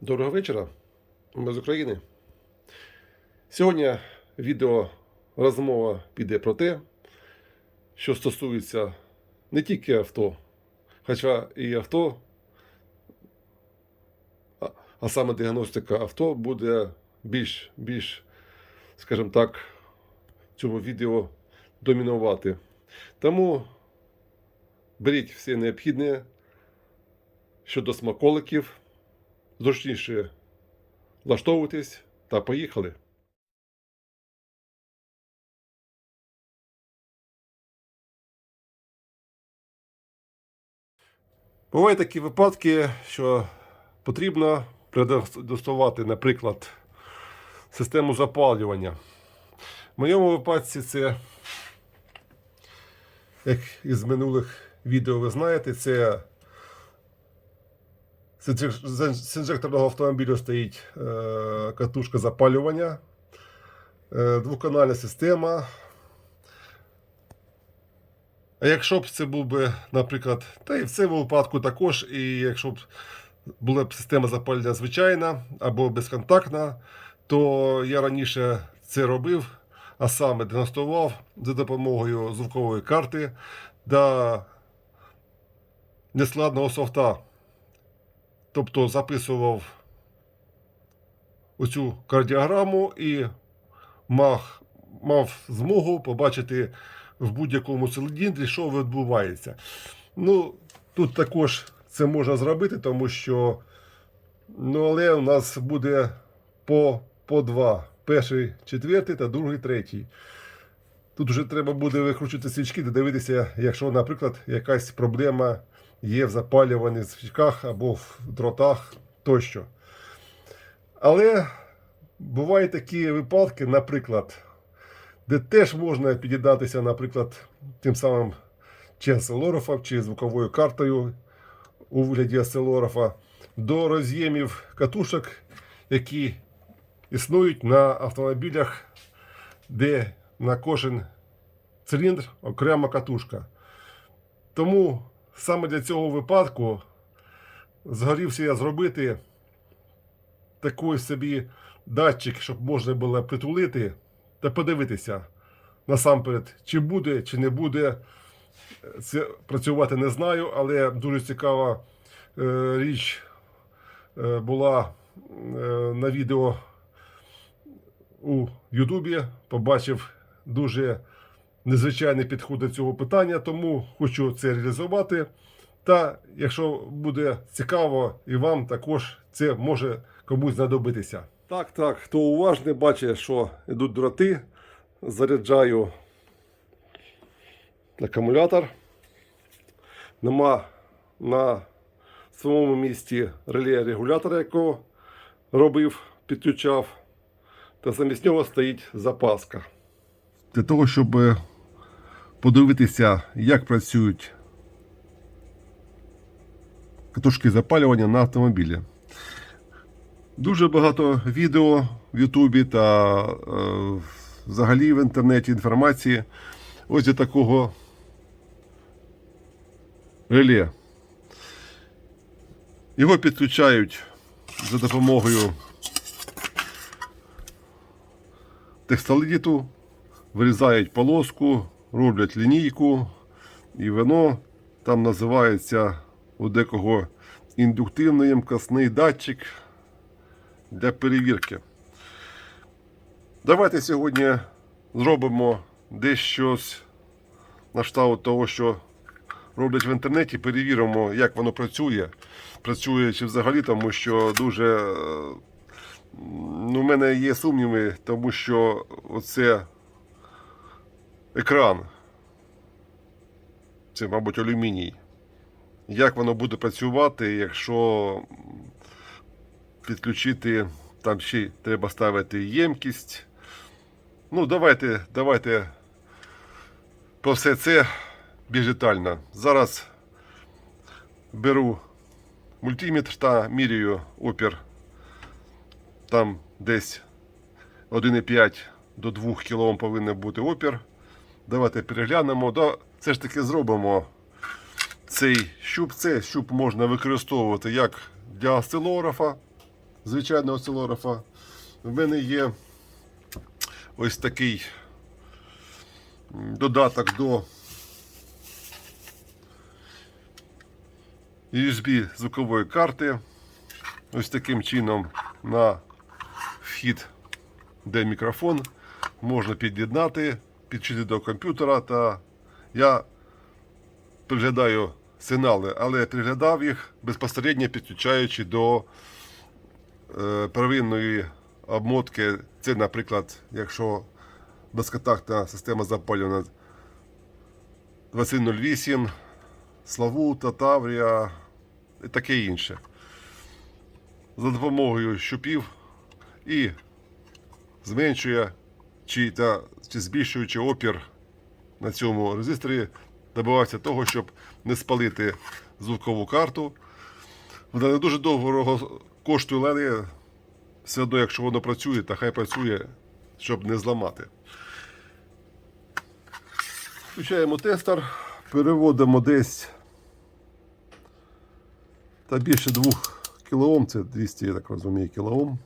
Доброго вечора. Ми з України. Сьогодні відео розмова піде про те, що стосується не тільки авто, хоча і авто, а- саме діагностика авто буде більш, більш, скажімо так, в цьому відео домінувати. Тому беріть все необхідне щодо смаколиків зручніше влаштовуйтесь та поїхали. Бувають такі випадки, що потрібно предоставати, наприклад, систему запалювання. В моєму випадку це, як із минулих відео ви знаєте, це з інжек- з- з інжекторного автомобіля стоїть е, катушка запалювання, е, двоканальна система. А якщо б це був би, наприклад, та і в цьому випадку також, і якщо б була б система запалення звичайна або безконтактна, то я раніше це робив, а саме дегустував за допомогою звукової карти до нескладного софта. Тобто записував оцю кардіограму і мав, мав змогу побачити в будь-якому циліндрі, що відбувається. Ну, тут також це можна зробити, тому що ну, але у нас буде по, по два. Перший, четвертий та другий, третій. Тут вже треба буде викручувати свічки дивитися, якщо, наприклад, якась проблема є в запалюванні свічках або в дротах тощо. Але бувають такі випадки, наприклад, де теж можна під'єднатися, наприклад, тим самим чи осцилографом, чи звуковою картою у вигляді осцилографа до роз'ємів катушок, які існують на автомобілях, де на кожен циліндр окрема катушка. Тому саме для цього випадку згорівся я зробити такий собі датчик, щоб можна було притулити та подивитися насамперед, чи буде, чи не буде. Це працювати не знаю, але дуже цікава е, річ е, була е, на відео у Ютубі. Побачив дуже незвичайний підход до цього питання, тому хочу це реалізувати. Та якщо буде цікаво і вам також це може комусь знадобитися. Так, так, хто уважний, бачить, що йдуть дроти. Заряджаю акумулятор. Нема на своєму місці реле регулятора, якого робив, підключав. Та замість нього стоїть запаска. Для того, щоб подивитися, як працюють катушки запалювання на автомобілі. Дуже багато відео в Ютубі та е, взагалі в інтернеті інформації ось для такого реле. Його підключають за допомогою текстолиту, вирізають полоску, роблять лінійку, і воно там називається у декого індуктивний ємкосний датчик для перевірки. Давайте сьогодні зробимо дещо на кшталт того, що роблять в інтернеті, перевіримо, як воно працює. Працює чи взагалі, тому що дуже е, ну, у мене є сумніви, тому що оце екран. Це, мабуть, алюміній. Як воно буде працювати, якщо підключити, там ще треба ставити ємкість. Ну, давайте, давайте про все це більш детально. Зараз беру мультиметр та міряю опір. Там десь 1,5 до 2 кОм повинен бути опір. Давайте переглянемо. Да, все ж таки зробимо цей щуп. Цей щуп можна використовувати як для осцилографа, звичайного осцилографа. В мене є ось такий додаток до USB звукової карти. Ось таким чином на вхід, де мікрофон, можна під'єднати, підчити до комп'ютера. Та я приглядаю сигнали, але приглядав їх безпосередньо підключаючи до е, первинної обмотки. Це, наприклад, якщо безконтактна система запалювана 2008, Славута, Таврія і таке інше. За допомогою щупів і зменшує чи, та, чи збільшуючи опір на цьому резисторі, добивався того, щоб не спалити звукову карту. Вона не дуже довго коштує, але все одно, якщо воно працює, то хай працює, щоб не зламати. Включаємо тестер, переводимо десь та більше 2 кОм, це 200, я так розумію, кОм.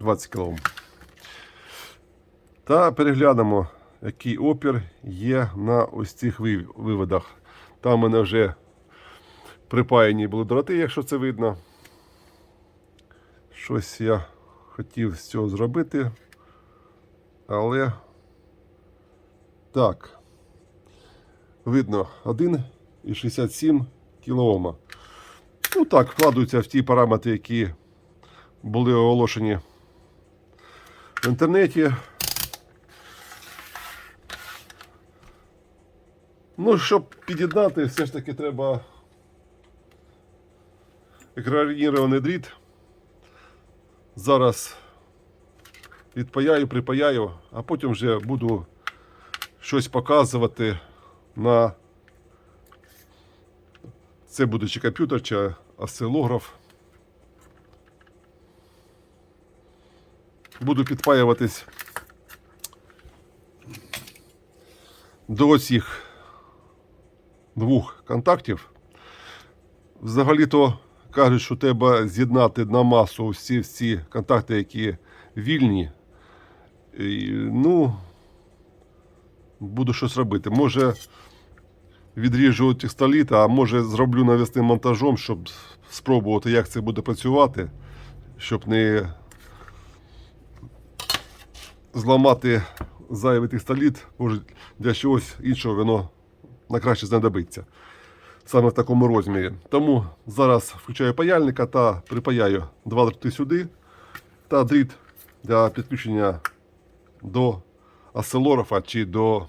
20 кОм. Та переглянемо, який опір є на ось цих виводах. Там у мене вже припаяні були дроти, якщо це видно. Щось я хотів з цього зробити. Але так. Видно 1,67 кОм. Ну так, вкладуються в ті параметри, які були оголошені в інтернеті. Ну, щоб під'єднати, все ж таки треба екранірований дріт. Зараз відпаяю, припаяю, а потім вже буду щось показувати на це буде чи комп'ютер, чи осцилограф. Буду підпаюватись до цих двох контактів. Взагалі-то кажуть, що треба з'єднати на масу всі всі контакти, які вільні. І, ну, буду щось робити. Може відріжу текстоліт, а може зроблю навісним монтажом, щоб спробувати, як це буде працювати, щоб не зламати зайвий текстоліт, може для чогось іншого воно на краще знадобиться. Саме в такому розмірі. Тому зараз включаю паяльника та припаяю два дроти сюди та дріт для підключення до осцилографа чи до,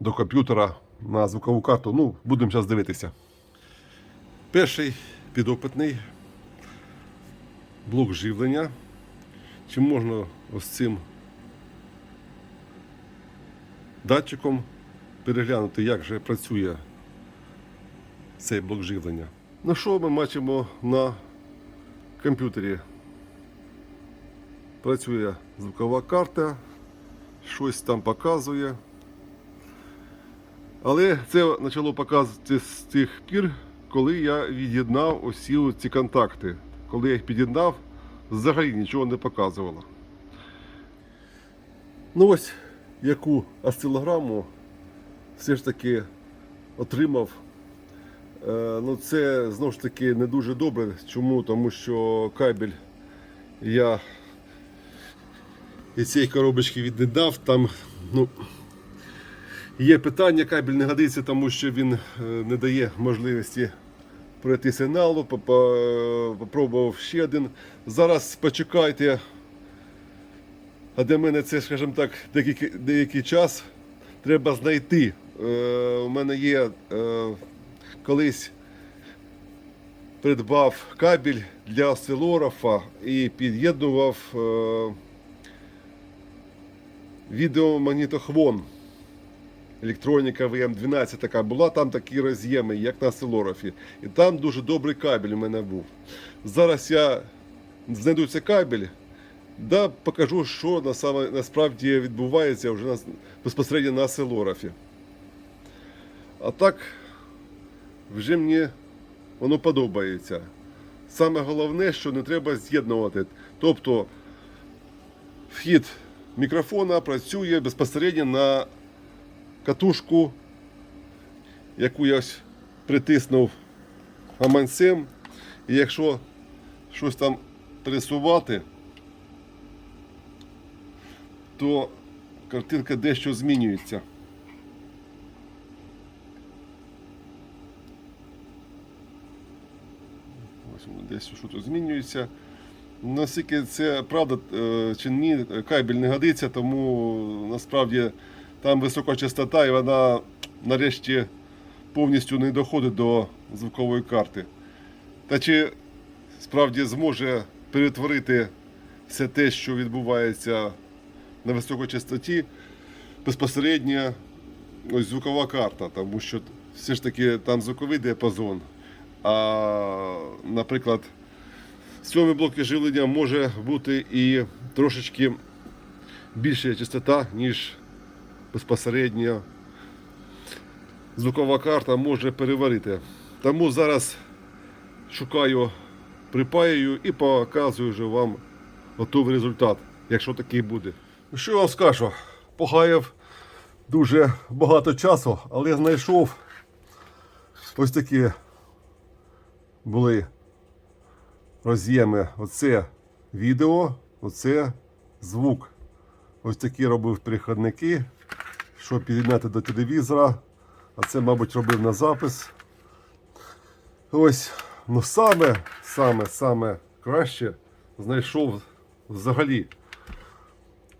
до комп'ютера на звукову карту. Ну, будемо зараз дивитися. Перший підопитний блок живлення. Чи можна ось цим датчиком переглянути, як же працює цей блок живлення. Ну що ми бачимо на комп'ютері? Працює звукова карта, щось там показує. Але це почало показувати з тих пір, коли я від'єднав усі ці контакти. Коли я їх під'єднав, взагалі нічого не показувало. Ну ось яку осцилограму все ж таки отримав. Е, Ну, це знову ж таки не дуже добре. Чому? Тому що кабель я із цієї коробочки віддав. Там ну, є питання, кабель не годиться, тому що він е, не дає можливості пройти сигналу. Попробував ще один. Зараз почекайте. А для мене це, скажімо так, деякий, деякий час треба знайти. Е, у мене є е, колись придбав кабель для осцилографа і під'єднував е, відеомагнітохвон. Електроніка VM12 така була, там такі роз'єми, як на осцилографі. І там дуже добрий кабель у мене був. Зараз я знайду цей кабель, да, покажу, що на саме, насправді відбувається вже на, безпосередньо на осцилографі. А так вже мені воно подобається. Саме головне, що не треба з'єднувати. Тобто вхід мікрофона працює безпосередньо на катушку, яку я ось притиснув гаманцем. І якщо щось там пересувати, то картинка дещо змінюється. Ось десь щось змінюється. Наскільки це правда е, чи ні, кабель не годиться, тому насправді там висока частота і вона нарешті повністю не доходить до звукової карти. Та чи справді зможе перетворити все те, що відбувається на високій частоті, безпосередньо ось звукова карта, тому що все ж таки там звуковий діапазон. А, наприклад, в цьому блокі живлення може бути і трошечки більша частота, ніж безпосередньо звукова карта може переварити. Тому зараз шукаю, припаюю і показую вже вам готовий результат, якщо такий буде. Що я вам скажу? Погаяв дуже багато часу, але знайшов ось такі були роз'єми. Оце відео, оце звук. Ось такі робив перехідники, щоб під'єднати до телевізора. А це, мабуть, робив на запис. Ось, ну саме, саме, саме краще знайшов взагалі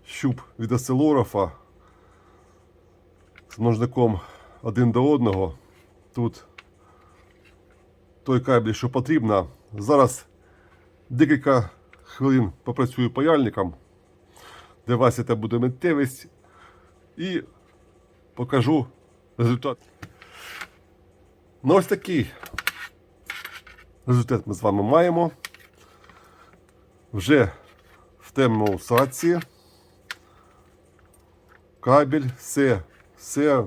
щуп від осцилографа з ножником один до одного. Тут той кабель, що потрібно. Зараз декілька хвилин попрацюю паяльником, де вас це буде миттєвість, і покажу результат. Ну ось такий результат ми з вами маємо. Вже в темному садці. Кабель, все, все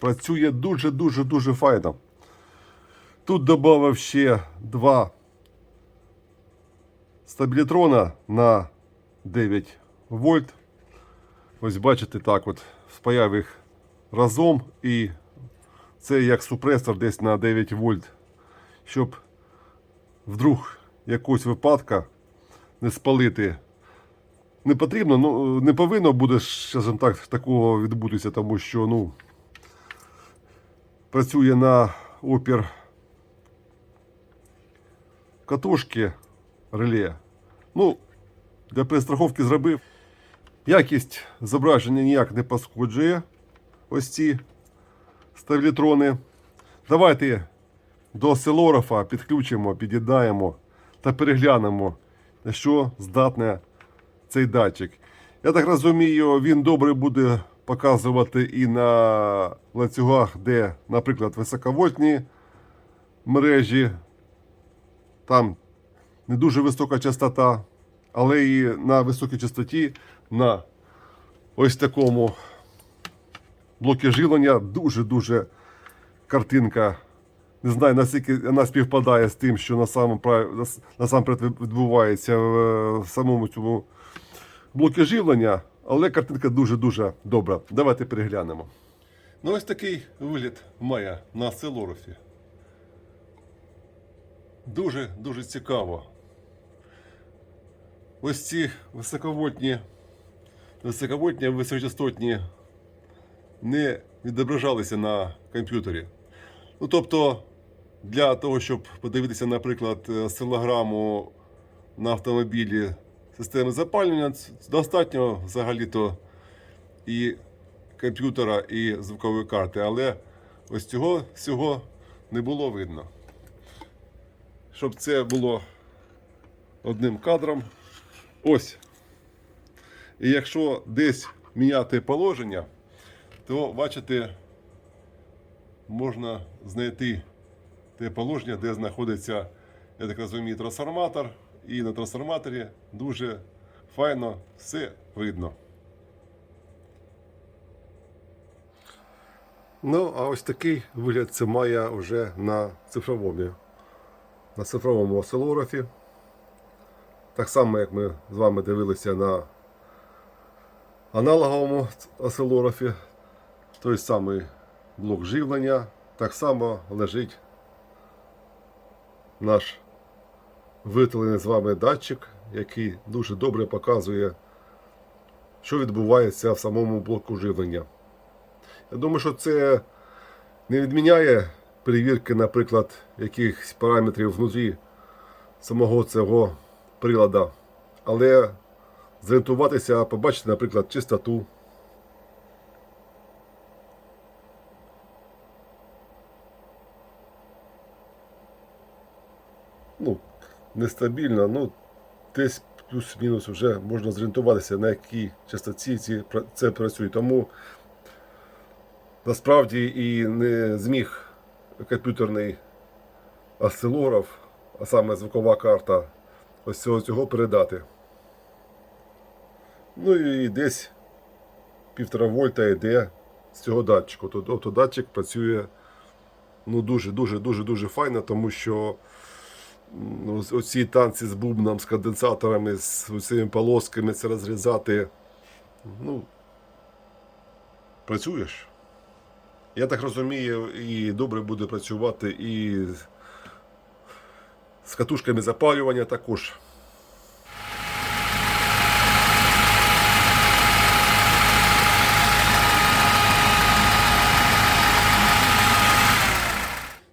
працює дуже-дуже-дуже файно. Тут додав ще два стабілітрона на 9 вольт. Ось бачите, так от спаяв їх разом і це як супресор десь на 9 вольт, щоб вдруг якогось випадка не спалити. Не потрібно, ну не повинно буде, скажімо так, такого відбутися, тому що ну, працює на опір катушки реле. Ну, для перестраховки зробив. Якість зображення ніяк не паскуджує. Ось ці стабілітрони. Давайте до осцилографа підключимо, під'єднаємо та переглянемо, на що здатне цей датчик. Я так розумію, він добре буде показувати і на ланцюгах, де, наприклад, високовольтні мережі. Там не дуже висока частота, але і на високій частоті на ось такому блокі живлення дуже-дуже картинка. Не знаю, наскільки вона співпадає з тим, що насамперед, відбувається в, самому цьому блокі живлення, але картинка дуже-дуже добра. Давайте переглянемо. Ну, ось такий вигляд має на осцилографі. Дуже дуже цікаво. Ось ці високовольтні, високовольтні високочастотні не відображалися на комп'ютері. Ну, тобто, для того, щоб подивитися, наприклад, силограму на автомобілі системи запалювання, достатньо взагалі-то і комп'ютера, і звукової карти, але ось цього всього не було видно. Щоб це було одним кадром. Ось. І якщо десь міняти положення, то бачите, можна знайти те положення, де знаходиться, я так розумію, трансформатор. І на трансформаторі дуже файно все видно. Ну, а ось такий вигляд це має вже на цифровому, на цифровому осцилографі. Так само, як ми з вами дивилися на аналоговому осцилографі. Той самий блок живлення. Так само лежить наш виготовлений з вами датчик, який дуже добре показує, що відбувається в самому блоку живлення. Я думаю, що це не відміняє перевірки, наприклад, якихось параметрів внутрі самого цього прилада. Але зорієнтуватися, побачити, наприклад, чистоту. Ну, нестабільно, ну, десь плюс-мінус вже можна зорієнтуватися, на якій частоті ці, це працює. Тому насправді і не зміг комп'ютерний осцилограф, а саме звукова карта, ось цього, цього передати. Ну і десь півтора вольта йде з цього датчику. Тобто датчик працює ну, дуже, дуже, дуже, файно, тому що оці танці з бубном, з конденсаторами, з цими полосками це розрізати. Ну, працюєш. Я так розумію, і добре буде працювати і з катушками запалювання також.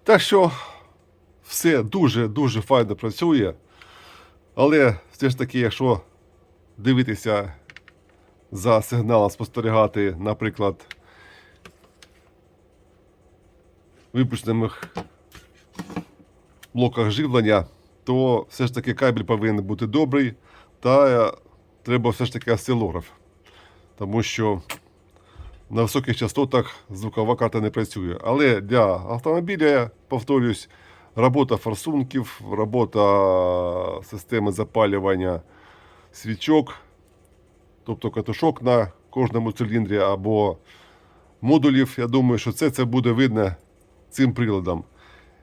Так що все дуже-дуже файно працює. Але все ж таки, якщо дивитися за сигналом, спостерігати, наприклад, випущених блоках живлення, то все ж таки кабель повинен бути добрий, та е, треба все ж таки осцилограф. Тому що на високих частотах звукова карта не працює. Але для автомобіля, повторюсь, робота форсунків, робота системи запалювання свічок, тобто катушок на кожному циліндрі або модулів, я думаю, що це, це буде видно цим приладом.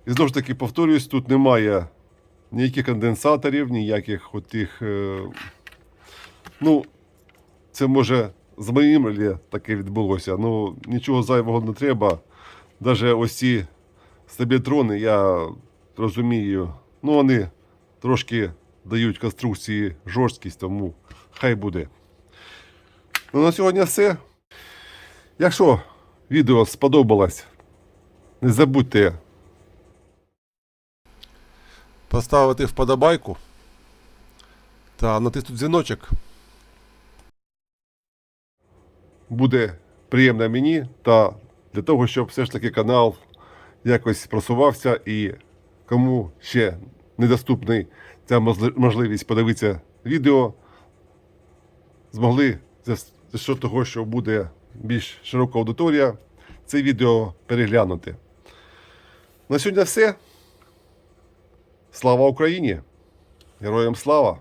І знову ж таки, повторюсь, тут немає ніяких конденсаторів, ніяких отих. Е... Ну, це може з моїм реле таке відбулося. Ну, нічого зайвого не треба. Навіть ось ці стабілітрони, я розумію, ну вони трошки дають конструкції жорсткість, тому хай буде. Ну, на сьогодні все. Якщо відео сподобалось, не забудьте поставити вподобайку та натиснути дзвіночок. Буде приємно мені та для того, щоб все ж таки канал якось просувався і кому ще недоступний ця можливість подивитися відео, змогли за що того, що буде більш широка аудиторія, це відео переглянути. На сьогодні все. Слава Україні! Героям слава!